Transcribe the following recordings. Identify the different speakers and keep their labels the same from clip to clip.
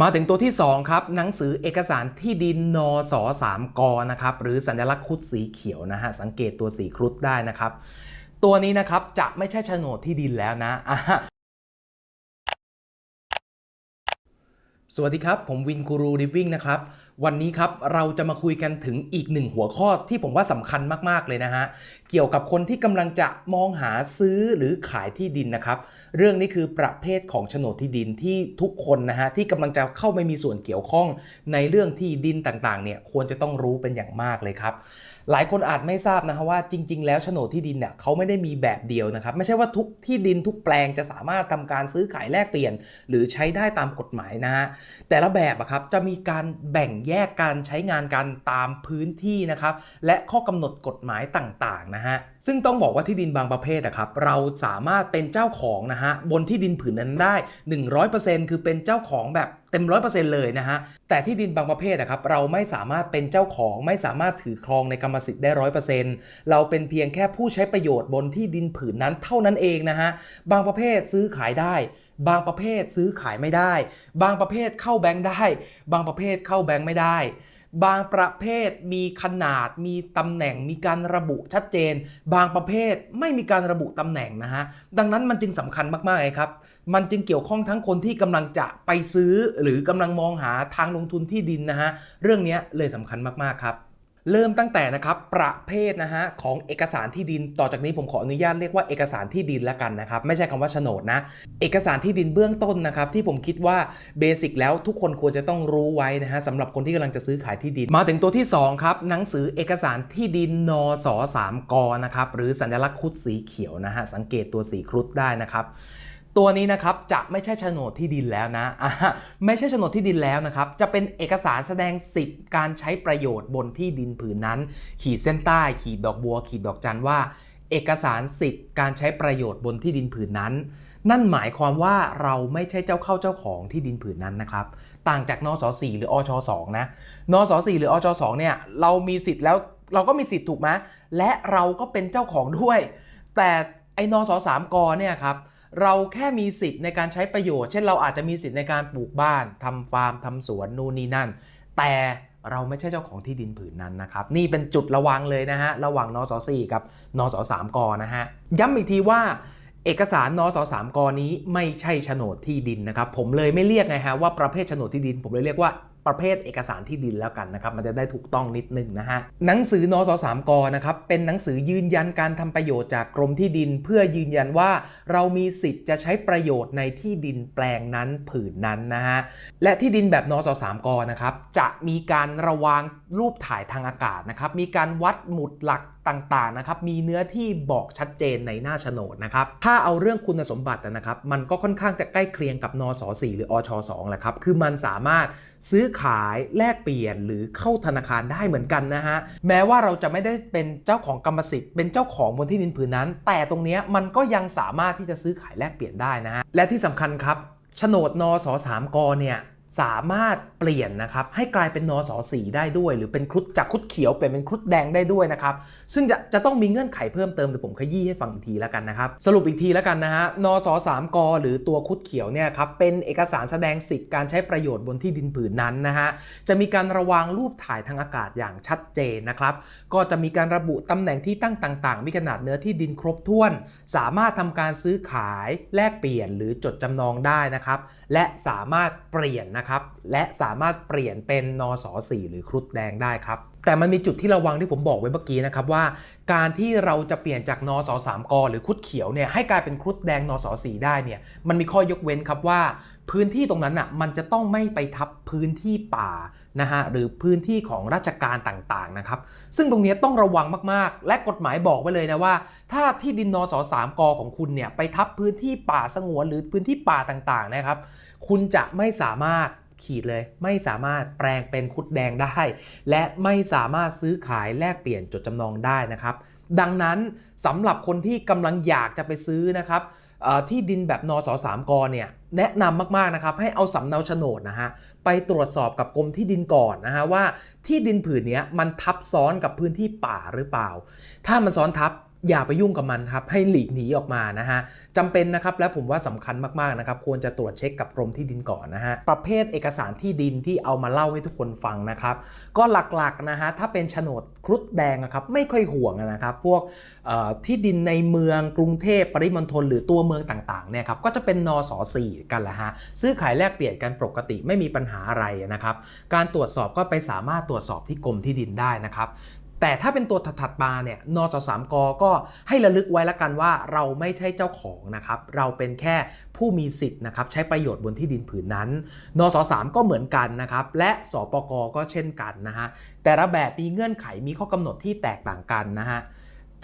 Speaker 1: มาถึงตัวที่ 2 ครับ หนังสือเอกสารที่ดินนส3กนะครับ หรือสัญลักษณ์ครุฑสีเขียวนะฮะ สังเกตตัวสีครุฑได้นะครับ ตัวนี้นะครับจะไม่ใช่โฉนดที่ดินแล้วนะอะสวัสดีครับ ผมวินกูรูริฟวิ่งนะครับ วันนี้ครับเราจะมาคุยกันถึงอีกหนึ่งหัวข้อที่ผมว่าสำคัญมากๆเลยนะฮะ เกี่ยวกับคนที่กำลังจะมองหาซื้อหรือขายที่ดินนะครับ เรื่องนี้คือประเภทของโฉนดที่ดินที่ทุกคนนะฮะที่กำลังจะเข้าไปมีส่วนเกี่ยวข้องในเรื่องที่ดินต่างๆเนี่ยควรจะต้องรู้เป็นอย่างมากเลยครับหลายคนอาจไม่ทราบนะฮะว่าจริง ๆ แล้วโฉนดที่ดินเนี่ยเขาไม่ได้มีแบบเดียวนะครับ ไม่ใช่ว่าทุกที่ดินทุกแปลงจะสามารถทำการซื้อขายแลกเปลี่ยน หรือใช้ได้ตามกฎหมายนะฮะแต่ละแบบอะครับจะมีการแบ่งแยแยกการใช้งานกันตามพื้นที่นะครับและข้อกำหนดกฎหมายต่างๆนะฮะซึ่งต้องบอกว่าที่ดินบางประเภทอะครับเราสามารถเป็นเจ้าของนะฮะบนที่ดินผืนนั้นได้ 100%คือเป็นเจ้าของแบบเต็มร้อยเปอร์เซ็นต์เลยนะฮะ แต่ที่ดินบางประเภทนะครับเราไม่สามารถเป็นเจ้าของไม่สามารถถือครองในกรรมสิทธิ์ได้ร้อยเปอร์เซ็นต์เราเป็นเพียงแค่ผู้ใช้ประโยชน์บนที่ดินผืนนั้นเท่านั้นเองนะฮะ บางประเภทซื้อขายได้ บางประเภทซื้อขายไม่ได้ บางประเภทเข้าแบงค์ได้ บางประเภทเข้าแบงค์ไม่ได้ บางประเภทมีขนาด มีตำแหน่ง มีการระบุชัดเจน บางประเภทไม่มีการระบุตำแหน่งนะฮะ ดังนั้นมันจึงสำคัญมากๆเลยครับ มันจึงเกี่ยวข้องทั้งคนที่กำลังจะไปซื้อ หรือกำลังมองหาทางลงทุนที่ดินนะฮะ เรื่องนี้เลยสำคัญมากๆครับ เริ่มตั้งแต่นะครับประเภทนะฮะของเอกสารที่ดินต่อจากนี้ผมขออนุญาตเรียกว่าเอกสารที่ดินแล้วกันนะครับ ไม่ใช่คำว่าโฉนดนะ เอกสารที่ดินเบื้องต้นนะครับ ที่ผมคิดว่าเบสิกแล้วทุกคนควรจะต้องรู้ไว้นะฮะสำหรับคนที่กำลังจะซื้อขายที่ดิน มาถึงตัวที่สองครับ หนังสือเอกสารที่ดินนส3กนะครับหรือสัญลักษณ์ครุฑสีเขียวนะฮะสังเกตตัวสีครุฑได้นะครับ ตัวนี้นะครับจะไม่ใช่โฉนดที่ดินแล้วนะะไม่ใช่โฉนดที่ดินแล้วนะครับ จะเป็นเอกสารแสดงสิทธิ์การใช้ประโยชน์บนที่ดินผืนนั้น ขีดเส้นใต้ ขีดดอกบัว ขีดดอกจันว่า เอกสารสิทธิ์การใช้ประโยชน์บนที่ดินผืนนั้น นั่นหมายความว่าเราไม่ใช่เจ้าเข้าเจ้าของที่ดินผืนนั้นนะครับ ต่างจากนส4หรืออช2นะนส4หรืออช2เนี่ยเรามีสิทธิ์แล้วเราก็มีสิทธิ์ถูกไหมและเราก็เป็นเจ้าของด้วย แต่ไอ้นส3กเนี่ยครับ เราแค่มีสิทธิ์ในการใช้ประโยชน์ เช่นเราอาจจะมีสิทธิ์ในการปลูกบ้านทำฟาร์มทำสวนนู่นนี่นั่น แต่เราไม่ใช่เจ้าของที่ดินผืนนั้นนะครับ นี่เป็นจุดระวังเลยนะฮะ ระหว่างนส4กับนส3กนะฮะ ย้ำอีกทีว่าเอกสารนส3กนี้ไม่ใช่โฉนดที่ดินนะครับ ผมเลยไม่เรียกไงฮะว่าประเภทโฉนดที่ดิน ผมเลยเรียกว่า ประเภทเอกสารที่ดินแล้วกันนะครับ มันจะได้ถูกต้องนิดนึงนะฮะ หนังสือนส3กนะครับ เป็นหนังสือยืนยันการทำประโยชน์จากกรมที่ดิน เพื่อยืนยันว่าเรามีสิทธิ์จะใช้ประโยชน์ในที่ดินแปลงนั้นผืนนั้นนะฮะ และที่ดินแบบนส3กนะครับ จะมีการระวางรูปถ่ายทางอากาศนะครับ มีการวัดหมุดหลักต่างๆนะครับ มีเนื้อที่บอกชัดเจนในหน้าโฉนดนะครับ ถ้าเอาเรื่องคุณสมบัตินะครับ มันก็ค่อนข้างจะใกล้เคียงกับนส 4 หรืออช 2 แหละครับ คือมันสามารถซื้อขายแลกเปลี่ยนหรือเข้าธนาคารได้เหมือนกันนะฮะแม้ว่าเราจะไม่ได้เป็นเจ้าของกรรมสิทธิ์เป็นเจ้าของบนที่ดินผืนนั้น แต่ตรงนี้มันก็ยังสามารถที่จะซื้อขายแลกเปลี่ยนได้นะฮะและที่สำคัญครับโฉนดนสสามกเนี่ย สามารถเปลี่ยนนะครับให้กลายเป็นนสสีได้ด้วย หรือเป็นครุฑจากครุฑเขียวเปลี่ยนเป็นครุฑแดงได้ด้วยนะครับซึ่งจะจะต้องมีเงื่อนไขเพิ่มเติมเดี๋ยวผมขยี้ให้ฟังอีกทีแล้วกันนะครับสรุปอีกทีแล้วกันนะฮะนสสามกหรือตัวครุฑเขียวเนี่ยครับเป็นเอกสารแสดงสิทธิ์การใช้ประโยชน์บนที่ดินผืนนั้นนะฮะจะมีการระวางรูปถ่ายทางอากาศอย่างชัดเจนนะครับก็จะมีการระบุตำแหน่งที่ตั้งต่าง ๆ มีขนาดเนื้อที่ดินครบถ้วน สามารถทำการซื้อขายแลกเปลี่ยนหรือจดจำนองได้นะครับและสามารถเปลี่ยนนะครับ และสามารถเปลี่ยนเป็นนส4หรือครุฑแดงได้ครับ แต่มันมีจุดที่ระวังที่ผมบอกไว้เมื่อกี้นะครับว่า การที่เราจะเปลี่ยนจากนส3กหรือครุฑเขียวเนี่ยให้กลายเป็นครุฑแดงนส4ได้เนี่ยมันมีข้อยกเว้นครับว่า พื้นที่ตรงนั้นอะมันจะต้องไม่ไปทับพื้นที่ป่านะฮะหรือพื้นที่ของราชการต่างๆนะครับซึ่งตรงนี้ต้องระวังมากๆ และกฎหมายบอกไว้เลยนะว่า ถ้าที่ดินนส3กของคุณเนี่ยไปทับพื้นที่ป่าสงวนหรือพื้นที่ป่าต่างๆนะครับ คุณจะไม่สามารถ ขีดเลย ไม่สามารถแปลงเป็นคุดแดงได้ และไม่สามารถซื้อขายแลกเปลี่ยนจดจำนองได้นะครับ ดังนั้นสำหรับคนที่กำลังอยากจะไปซื้อนะครับที่ดินแบบนสสามกเนี่ยแนะนำมากๆนะครับให้เอาสำเนาโฉนดนะฮะไปตรวจสอบกับกรมที่ดินก่อนนะฮะว่าที่ดินผืนนี้มันทับซ้อนกับพื้นที่ป่าหรือเปล่า ถ้ามันซ้อนทับ อย่าไปยุ่งกับมันครับให้หลีกหนีออกมานะฮะจำเป็นนะครับและผมว่าสำคัญมากๆนะครับควรจะตรวจเช็คกับกรมที่ดินก่อนนะฮะประเภทเอกสารที่ดินที่เอามาเล่าให้ทุกคนฟังนะครับก็หลักๆนะฮะถ้าเป็นโฉนดครุฑแดงนะครับไม่ค่อยห่วงนะครับพวกที่ดินในเมืองกรุงเทพปริมณฑลหรือตัวเมืองต่างๆเนี่ยครับก็จะเป็นนสสี่กันแหละฮะซื้อขายแลกเปลี่ยนกันปกติไม่มีปัญหาอะไรนะครับการตรวจสอบก็ไปสามารถตรวจสอบที่กรมที่ดินได้นะครับ แต่ถ้าเป็นตัวถัดๆมาเนี่ยนสสามกก็ให้ระลึกไว้ล้วกันว่าเราไม่ใช่เจ้าของนะครับ เราเป็นแค่ผู้มีสิทธิ์นะครับใช้ประโยชน์บนที่ดินผืนนั้น นสสามก็เหมือนกันนะครับ และสปกก็เช่นกันนะฮะ แต่ละแบบมีเงื่อนไขมีข้อกำหนดที่แตกต่างกันนะฮะ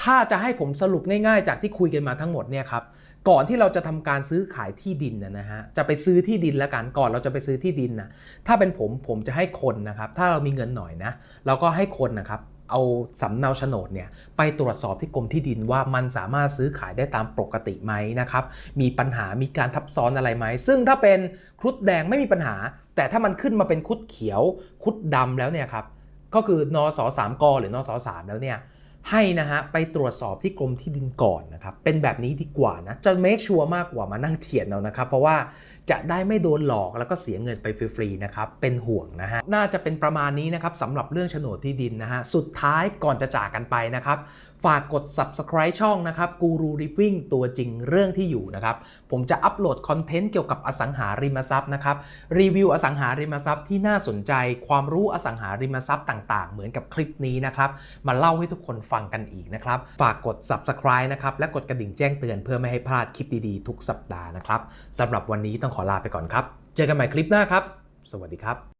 Speaker 1: ถ้าจะให้ผมสรุปง่ายๆ จากที่คุยกันมาทั้งหมดเนี่ยครับก่อนที่เราจะทำการซื้อขายที่ดินนะนะฮะ จะไปซื้อที่ดินแล้วกัน ก่อนเราจะไปซื้อที่ดินนะ ถ้าเป็นผมผมจะให้คนนะครับ ถ้าเรามีเงินหน่อยนะ เราก็ให้คนนะครับ เอาสำเนาโฉนดเนี่ยไปตรวจสอบที่กรมที่ดินว่ามันสามารถซื้อขายได้ตามปกติไหมนะครับ มีปัญหามีการทับซ้อนอะไรไหม ซึ่งถ้าเป็นครุฑแดงไม่มีปัญหา แต่ถ้ามันขึ้นมาเป็นครุฑเขียวครุฑดำแล้วเนี่ยครับ ก็คือนอสสามกหรือนอสสามแล้วเนี่ย ให้นะฮะไปตรวจสอบที่กรมที่ดินก่อนนะครับเป็นแบบนี้ดีกว่านะจะ make sure มากกว่ามานั่งเถียงเอานะครับ เพราะว่าจะได้ไม่โดนหลอกแล้วก็เสียเงินไปฟรีๆนะครับเป็นห่วงนะฮะน่าจะเป็นประมาณนี้นะครับสำหรับเรื่องโฉนดที่ดินนะฮะสุดท้ายก่อนจะจากกันไปนะครับฝากกด subscribe ช่องนะครับกูรูริ v ิ n งตัวจริงเรื่องที่อยู่นะครับผมจะอัปโหลดคอนเทนต์เกี่ยวกับอสังหาริมทรัพย์นะครับรีวิวอสังหาริมทรัพย์ที่น่าสนใจ ความรู้อสังหาริมทรัพย์ต่าง ๆ เหมือนกับคลิปนี้นะครับมาเล่าให้ทุกคนฟังฟังกันอีกนะครับ ฝากกด subscribe นะครับ และกดกระดิ่งแจ้งเตือนเพื่อไม่ให้พลาดคลิปดีๆ ทุกสัปดาห์นะครับสำหรับวันนี้ต้องขอลาไปก่อนครับ เจอกันใหม่คลิปหน้าครับ สวัสดีครับ